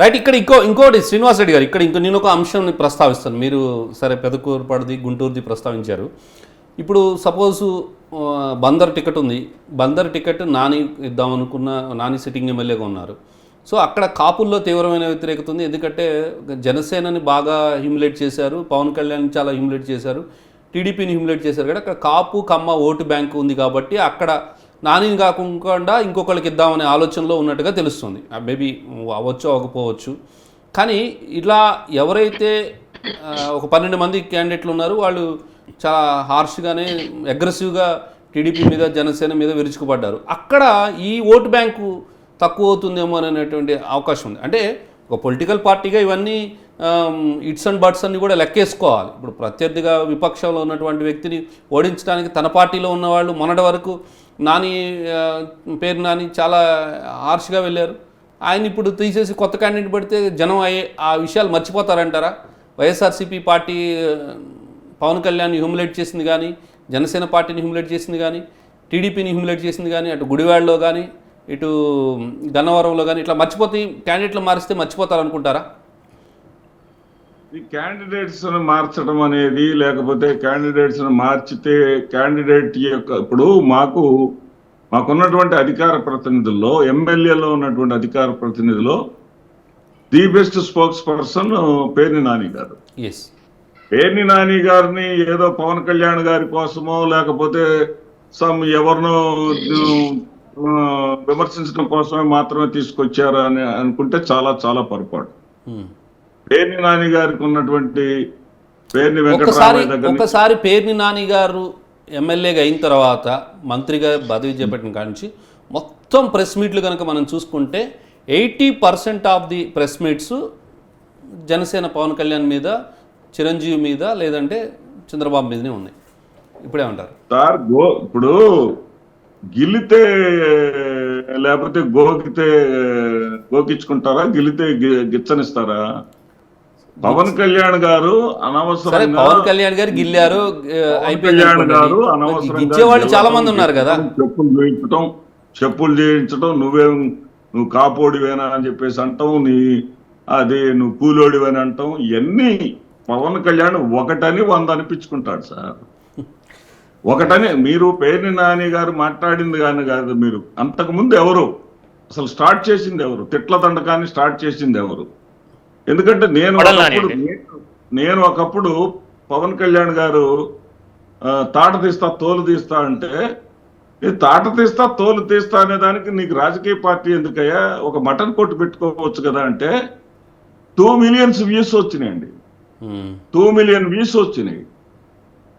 Right ఇక్కడ ఇంకో ఇంకోటి శ్రీనివాస్ రెడ్డి గారు ఇక్కడ ఇంకో నేను ఒక అంశం ప్రస్తావిస్తాను. మీరు సరే పెదకూరుపడిది గుంటూరుది ప్రస్తావించారు. ఇప్పుడు సపోజ్ బందర్ టికెట్ ఉంది. బందర్ టికెట్ నాని ఇద్దాం అనుకున్న నాని సిట్టింగ్ ఎమ్మెల్యేగా ఉన్నారు. సో అక్కడ కాపుల్లో తీవ్రమైన వ్యతిరేకత ఉంది. ఎందుకంటే జనసేనని బాగా హ్యూమిలేట్ చేశారు. పవన్ కళ్యాణ్ చాలా హ్యూమిలేట్ చేశారు. టీడీపీని హ్యూమిలేట్ చేశారు. కదా అక్కడ కాపు కమ్మ ఓటు బ్యాంకు ఉంది కాబట్టి అక్కడ నానిని కాకుండా ఇంకొకరికి ఇద్దామనే ఆలోచనలో ఉన్నట్టుగా తెలుస్తుంది. మేబీ అవ్వచ్చు అవ్వకపోవచ్చు. కానీ ఇలా ఎవరైతే ఒక పన్నెండు మంది క్యాండిడేట్లు ఉన్నారు వాళ్ళు చాలా హార్ష్గానే అగ్రెసివ్గా టీడీపీ మీద జనసేన మీద విరుచుకుపడ్డారు. అక్కడ ఈ ఓటు బ్యాంకు తక్కువ అవుతుందేమో అనేటువంటి అవకాశం ఉంది. అంటే ఒక పొలిటికల్ పార్టీగా ఇవన్నీ ఇట్స్ అండ్ బట్స్ అన్ని కూడా లెక్కేసుకోవాలి. ఇప్పుడు ప్రత్యర్థిగా విపక్షంలో ఉన్నటువంటి వ్యక్తిని ఓడించడానికి తన పార్టీలో ఉన్నవాళ్ళు మొన్నటి వరకు నాని పేరు నాని చాలా హార్ష్గా వెళ్ళారు. ఆయన ఇప్పుడు తీసేసి కొత్త క్యాండిడేట్ పెడితే జనం అయ్యే ఆ విషయాలు మర్చిపోతారంటారా? YSRCP party Pawan Kalyan humiliate చేసింది కానీ జనసేన పార్టీని హ్యూమిలేట్ చేసింది కానీ టీడీపీని హ్యూమిలేట్ చేసింది కానీ అటు గుడివాడలో కానీ ఇటు గన్నవరంలో కానీ ఇట్లా మర్చిపోతే క్యాండిడేట్లు మారిస్తే మర్చిపోతారు అనుకుంటారా ఈ క్యాండిడేట్స్ మార్చడం అనేది లేకపోతే క్యాండిడేట్స్ మార్చితే క్యాండిడేట్ యొక్క ఇప్పుడు మాకు మాకున్నటువంటి అధికార ప్రతినిధుల్లో ఎమ్మెల్యేలో ఉన్నటువంటి అధికార ప్రతినిధిలో the best spokesperson Perni Nani garu. Perni Nani గారిని ఏదో పవన్ కళ్యాణ్ గారి కోసమో లేకపోతే సమ్ ఎవరినో విమర్శించడం కోసమే మాత్రమే తీసుకొచ్చారు అని అనుకుంటే చాలా చాలా పొరపాటు. పేర్ని నాని గారికి ఉన్నటువంటి పేర్ని ఒక్కసారి నుంచి ఒక్కసారి పేర్ని నాని గారు ఎమ్మెల్యేగా అయిన తర్వాత మంత్రిగా పదవి చేపట్టిన కాడి నుంచి మొత్తం ప్రెస్ మీట్లు కనుక మనం చూసుకుంటే eighty percent of the press meets Janasena Pawan Kalyan మీద చిరంజీవి మీద లేదంటే చంద్రబాబు మీదనే ఉన్నాయి. ఇప్పుడేమంటారు సార్ గో ఇప్పుడు గిల్లితే లేకపోతే గోకితే గోకించుకుంటారా గిల్లితే గిచ్చనిస్తారా? పవన్ కళ్యాణ్ గారు సరే అనవసరంగా పవన్ కళ్యాణ్ గారు గిల్లారు కళ్యాణ్ గారు గిచ్చేవాళ్ళు చాలా మంది ఉన్నారు కదా. చెప్పులు చేయించడం చెప్పులు చేయించడం నువ్వేం నువ్వు కాపోడివేనా అని చెప్పేసి అంటాం నీ అది నువ్వు కూలోడివని అంటాం ఇవన్నీ పవన్ కళ్యాణ్ ఒకటని వంద అనిపించుకుంటాడు సార్. ఒకటని మీరు పేర్ని నాని గారు మాట్లాడింది కానీ కాదు మీరు. అంతకు ముందు ఎవరు? అసలు స్టార్ట్ చేసింది ఎవరు? తిట్ల దండకాన్ని స్టార్ట్ చేసింది ఎవరు? ఎందుకంటే నేను నాని ఒకప్పుడు పవన్ కళ్యాణ్ గారు తాట తీస్తా తోలు తీస్తా అంటే ఈ తాట తీస్తా తోలు తీస్తా అనే దానికి నీకు రాజకీయ పార్టీ ఎందుకయ్యా? ఒక మటన్ కొట్టు పెట్టుకోవచ్చు కదా అంటే టూ మిలియన్స్ వ్యూస్ వచ్చినాయండి. టూ మిలియన్ వ్యూస్ వచ్చినాయి.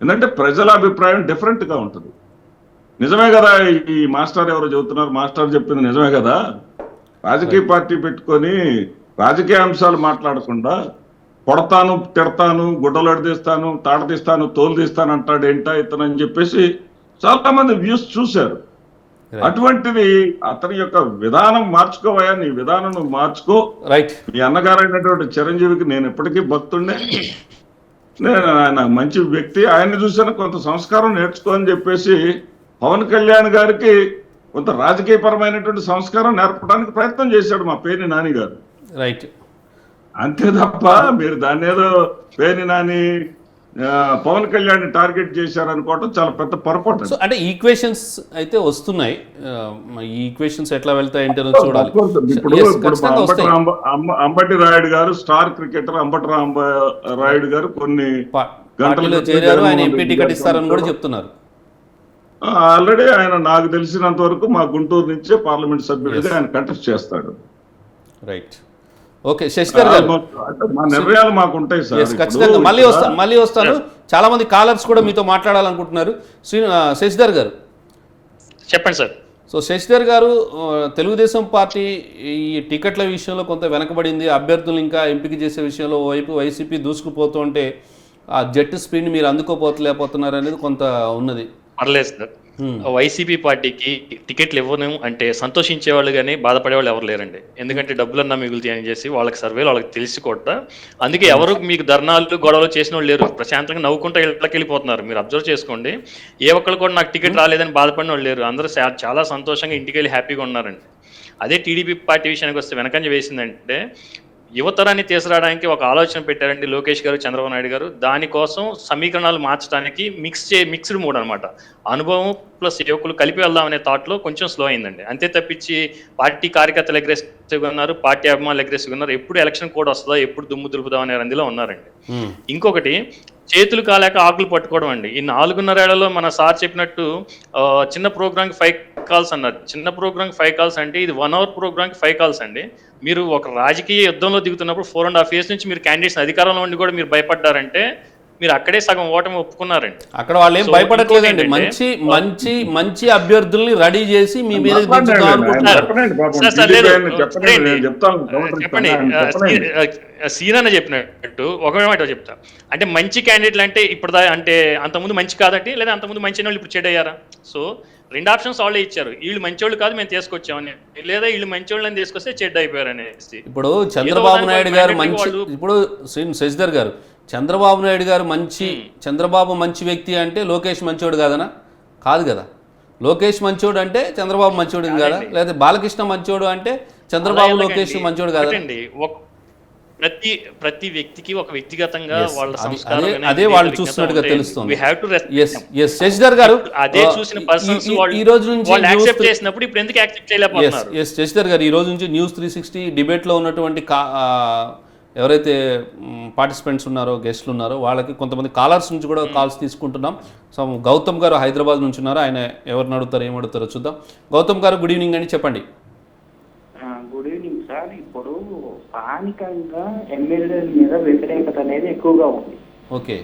ఎందుకంటే ప్రజల అభిప్రాయం డిఫరెంట్గా ఉంటుంది. నిజమే కదా ఈ మాస్టర్ ఎవరు చెబుతున్నారు? మాస్టర్ చెప్పింది నిజమే కదా? రాజకీయ పార్టీ పెట్టుకొని రాజకీయ అంశాలు మాట్లాడకుండా కొడతాను తిడతాను గుడ్డలు తీస్తాను తాట తీస్తాను తోలు తీస్తాను అంటాడు ఏంటా ఇతను అని చెప్పేసి చాలా మంది వ్యూస్ చూశారు. అటువంటిది అతని యొక్క విధానం మార్చుకోవయా నీ విధానం మార్చుకో. రైట్ మీ అన్నగారైనటువంటి చిరంజీవికి నేను ఎప్పటికీ భక్తుండే నేను ఆయన మంచి వ్యక్తి ఆయన్ని చూసాను కొంత సంస్కారం నేర్చుకో అని చెప్పేసి పవన్ కళ్యాణ్ గారికి కొంత రాజకీయపరమైనటువంటి సంస్కారం నేర్పడానికి ప్రయత్నం చేశాడు మా పేరుని నాని గారు రైట్. అంతే తప్ప మీరు దాన్ని ఏదో పేరుని నాని పవన్ కళ్యాణ్ టార్గెట్ చేశారు అనుకోవడం చాలా పెద్ద పొరపాటు. సో అంటే ఈక్వేషన్స్ అయితే వస్తున్నాయి. ఈ ఈక్వేషన్స్ ఎట్లా వెళ్తాయి ఏంటో చూడాలి. ఇప్పుడు అంబటి రాయుడు గారు స్టార్ క్రికెటర్ అంబటి రాంబ రాయుడు గారు కొన్ని గంటల చేరారు ఆయన ఎంపీ టికెట్ ఇస్తారని కూడా చెప్తున్నారు. ఆల్రెడీ ఆయన నాకు తెలిసినంత వరకు మా గుంటూరు నుంచే పార్లమెంట్ సభ్యుడిగా ఆయన కంటెస్ట్ చేస్తాడు. రైట్ ఓకే శశిధర్ గారు ఖచ్చితంగా. మళ్ళీ వస్తాను మళ్ళీ వస్తాను. చాలా మంది కాలర్స్ కూడా మీతో మాట్లాడాలనుకుంటున్నారు. శశిధర్ గారు చెప్పండి సార్. సో శశిధర్ గారు తెలుగుదేశం పార్టీ ఈ టికెట్ల విషయంలో కొంత వెనకబడింది. అభ్యర్థులు ఇంకా ఎంపిక చేసే విషయంలో ఓవైపు వైసీపీ దూసుకుపోతుంటే ఆ జట్టు స్పీడ్ మీరు అందుకోపోతలేకపోతున్నారు అనేది కొంత ఉన్నది. పర్లేదు సార్. వైసీపీ పార్టీకి టికెట్లు ఇవ్వను అంటే సంతోషించే వాళ్ళు కానీ బాధపడే వాళ్ళు ఎవరు లేరండి. ఎందుకంటే డబ్బులన్నా మిగులుతాయి అని చేసి వాళ్ళకి సర్వేలు వాళ్ళకి తెలిసి కూడా అందుకే ఎవరు మీకు ధర్నాలు గొడవలు చేసిన వాళ్ళు లేరు. ప్రశాంతంగా నవ్వుకుంటూ ఇళ్ళకి వెళ్ళిపోతున్నారు మీరు అబ్జర్వ్ చేసుకోండి. ఏ ఒక్కరు కూడా నాకు టికెట్ రాలేదని బాధపడిన వాళ్ళు లేరు. అందరూ చాలా సంతోషంగా ఇంటికి వెళ్ళి హ్యాపీగా ఉన్నారండి. అదే టీడీపీ పార్టీ విషయానికి వస్తే వెనకంజ వేసిందంటే యువతరాన్ని తీసుకురావడానికి ఒక ఆలోచన పెట్టారండి లోకేష్ గారు చంద్రబాబు నాయుడు గారు. దానికోసం సమీకరణాలు మార్చడానికి మిక్స్ చే మిక్స్డ్ మూడ్ అనమాట అనుభవం ప్లస్ యువకులు కలిపి వెళ్దాం అనే థాట్లో కొంచెం స్లో అయిందండి. అంతే తప్పించి పార్టీ కార్యకర్తలు అగ్రెసివ్గా ఉన్నారు పార్టీ అభిమానులు అగ్రెసివ్గా ఉన్నారు ఎప్పుడు ఎలక్షన్ కోడ్ వస్తుందా ఎప్పుడు దుమ్ము దులుపుదాం అనే రందిలో ఉన్నారండి. ఇంకొకటి చేతులు కాలేక ఆకులు పట్టుకోవడం అండి. ఈ నాలుగున్నరేళ్ళలో మన సార్ చెప్పినట్టు చిన్న ప్రోగ్రామ్కి ఫైవ్ కాల్స్ అన్నారు. చిన్న ప్రోగ్రామ్కి ఫైవ్ కాల్స్ అంటే ఇది వన్ అవర్ ప్రోగ్రామ్కి ఫైవ్ కాల్స్ అండి. మీరు ఒక రాజకీయ యుద్ధంలో దిగుతున్నప్పుడు ఫోర్ అండ్ హాఫ్ ఇయర్స్ నుంచి మీరు క్యాండిడేట్స్ అధికారంలో ఉండి కూడా మీరు భయపడ్డారంటే మీరు అక్కడే సగం ఓటమి ఒప్పుకున్నారండి. అక్కడ వాళ్ళు ఏం భయపడట్లేదండి. మంచి మంచి మంచి అభ్యర్థుల్ని రెడీ చేసి మీ మీద చెప్పండి. సీనన్న చెప్పినట్టు ఒక మాట చెప్తా. అంటే మంచి క్యాండిడేట్లు అంటే ఇప్పుడు అంటే అంతకుముందు మంచి కాదంటే లేదా అంతకుముందు మంచి వాళ్ళు ఇప్పుడు చెడ్ అయ్యారా? సో రెండు ఆప్షన్స్ వాళ్ళే ఇచ్చారు. వీళ్ళు మంచోళ్ళు కాదు మేము తీసుకొచ్చామని. లేదా వీళ్ళు మంచోళ్ళని తీసుకొస్తే చెడ్ అయిపోయారు అనేసి ఇప్పుడు చంద్రబాబు నాయుడు గారు మంచి ఇప్పుడు శ్రీ- శశిధర్ గారు చంద్రబాబు నాయుడు గారు మంచి చంద్రబాబు మంచి వ్యక్తి అంటే లోకేష్ మంచోడు కాదనా? కాదు కదా. లోకేష్ మంచోడు అంటే చంద్రబాబు మంచోడు కాదా? లేదా బాలకృష్ణ మంచోడు అంటే చంద్రబాబు లోకేష్? మంచోడు కాదా? ప్రతి ప్రతి వ్యక్తికి ఒక వ్యక్తిగతంగా వాళ్ళ అది- వాళ్ళు చూస్తున్నట్టుగా. తెలుస్తుంది. శశిధర్ గారు అదే చూసిన ఈ- పర్సన్స్ ఈ- రోజు నుంచి యాక్సెప్ట్ చేసినప్పుడు ఇప్పుడు ఎందుకు యాక్సెప్ట్ చేయలేకపోతున్నారు? శశిధర్ గారు ఈ రోజు నుంచి న్యూస్ త్రీ సిక్స్టీ డిబేట్లో ఉన్నటువంటి కా ఆ, ఎవరైతే పార్టిసిపెంట్స్ ఉన్నారో గెస్ట్లు ఉన్నారో వాళ్ళకి కొంతమంది కాలర్స్ నుంచి కూడా కాల్స్ తీసుకుంటున్నాం. సో గౌతమ్ గారు హైదరాబాద్ నుంచి ఉన్నారు. ఆయన ఎవరిని అడుగుతారో ఏం అడుగుతారో చూద్దాం. గౌతమ్ గారు గుడ్ ఈవినింగ్ అండి చెప్పండి. Good evening sir. ఇప్పుడు స్థానికంగా ఎమ్మెల్యేల మీద వ్యతిరేకత అనేది ఎక్కువగా ఉంది. ఓకే.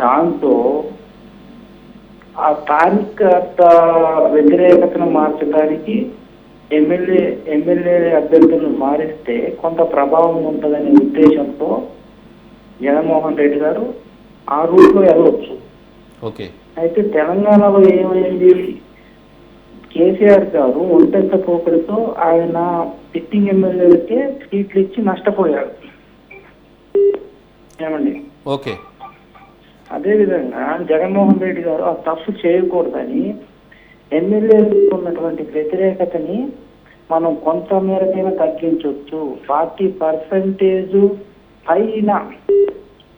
దాంతో ఆ స్థానికత వ్యతిరేకతను మార్చడానికి ఎమ్మెల్యే ఎమ్మెల్యే అభ్యర్థులను మారిస్తే కొంత ప్రభావం ఉంటుందనే ఉద్దేశంతో జగన్మోహన్ రెడ్డి గారు ఆ రూట్లో వెళ్ళవచ్చు. ఓకే. అయితే తెలంగాణలో ఏమైంది? కేసీఆర్ గారు ఒంటెత్త పోకడితో ఆయన సిట్టింగ్ ఎమ్మెల్యేలకే సీట్లు ఇచ్చి నష్టపోయారు. ఏమండి? ఓకే. అదేవిధంగా జగన్మోహన్ రెడ్డి గారు ఆ తప్పు చేయకూడదని ఎమ్మెల్యేలకు ఉన్నటువంటి వ్యతిరేకతని మనం కొంత మేరకైనా తగ్గించవచ్చు పార్టీ పర్సంటేజ్ పైన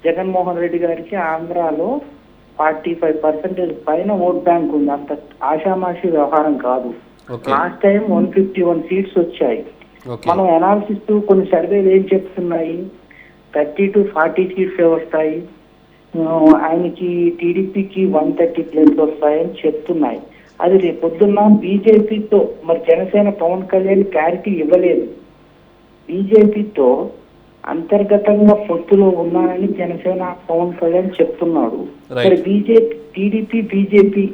జగన్మోహన్ రెడ్డి గారికి ఆంధ్రాలో ఫార్టీ ఫైవ్ పర్సెంటేజ్ పైన ఓట్ బ్యాంక్ ఉంది. అంత ఆషామాషి వ్యవహారం కాదు. Last time one fifty one seats వచ్చాయి. మనం అనాలిసిస్ కొన్ని సర్వేలు ఏం చెప్తున్నాయి? థర్టీ టు ఫార్టీ సీట్స్ వస్తాయి? ఆయనకి టీడీపీకి వన్ థర్టీ ప్లేస్ వస్తాయని చెప్తున్నాయి. అది రేపొద్దున్న బీజేపీతో మరి జనసేన పవన్ కళ్యాణ్ క్లారిటీ ఇవ్వలేదు. బీజేపీతో అంతర్గతంగా పొత్తులో ఉన్నానని జనసేన పవన్ కళ్యాణ్ చెప్తున్నాడు. మరి BJP TDP BJP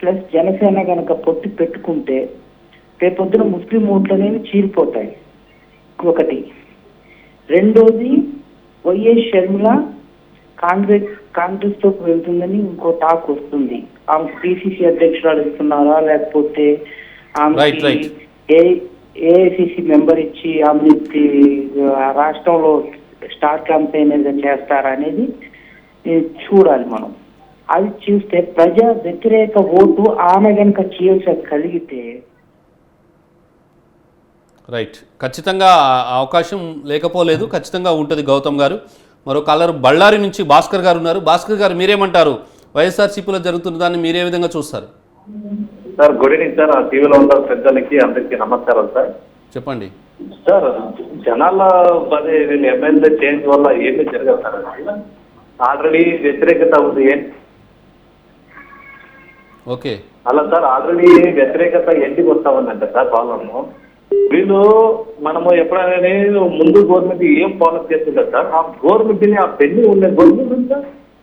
plus Janasena గనక పొత్తు పెట్టుకుంటే రేపొద్దున ముస్లిం ఓట్లు అనేవి చీలిపోతాయి ఒకటి. రెండోది వైఎస్ షర్మిల కాంగ్రెస్ కాంగ్రెస్తో వెళ్తుందని ఇంకో టాక్ వస్తుంది. ఆమె పిసిసి అధ్యక్షురాలు ఇస్తున్నారా? లేకపోతే right. ఏ ఏఐసిసి మెంబర్ ఇచ్చి ఆమెకి ఆ, రాష్ట్రంలో స్టార్ క్యాంపెయిన్ ఏదో చేస్తారా అనేది చూడాలి మనం. అది చూస్తే ప్రజా వ్యతిరేక ఓటు ఆమె కనుక కలిగితే రైట్ ఖచ్చితంగా అవకాశం లేకపోలేదు. ఖచ్చితంగా ఉంటుంది గౌతమ్ గారు. మరో కాలర్ బళ్ళారి నుంచి భాస్కర్ గారు ఉన్నారు. భాస్కర్ గారు మీరేమంటారు? వైఎస్ఆర్సీపీలో జరుగుతున్న దాన్ని మీరే విధంగా చూస్తారు? Sir good evening sir. ఆ టీవీలో ఉన్న పెద్దలకి అందరికీ నమస్కారం సార్. చెప్పండి. సార్ జనాల పదే వీళ్ళు ఎమ్మెల్యే చేంజ్ వల్ల ఏమీ జరగదు సార్. ఆల్రెడీ వ్యతిరేకత ఉంది. ఓకే. అలా సార్ ఆల్రెడీ వ్యతిరేకత ఎందుకు వస్తా ఉందంటే సార్ ప్రాబ్లమ్ వీళ్ళు మనము ఎప్పుడైనా ముందు గవర్నమెంట్ ఏం ఫాలో చేస్తుంటారు సార్? ఆ గవర్నమెంట్ ఆ పెళ్ళి ఉన్న గవర్నమెంట్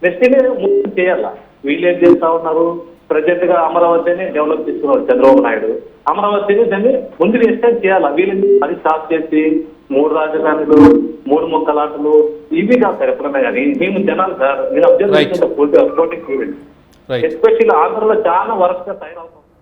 నెక్స్ట్ ముందు చేయాలా? వీళ్ళు ఏం చేస్తా ఉన్నారు? ప్రజెంట్గా అమరావతిని డెవలప్ చేస్తున్నారు చంద్రబాబు నాయుడు. అమరావతిని దాన్ని ముందు ఎక్స్టెండ్ చేయాలా? వీళ్ళని అది స్టాప్ చేసి మూడు రాజధానులు మూడు ముక్కలాటలు ఇవి కాదు సార్ ఎప్పుడైనా కానీ. మేము జనాలు సార్ నేను అబ్జర్వ్. చేసిన పోటీ ఎస్పెషల్లీ ఆంధ్రలో చాలా వరస్ట్గా తయారవుతుంది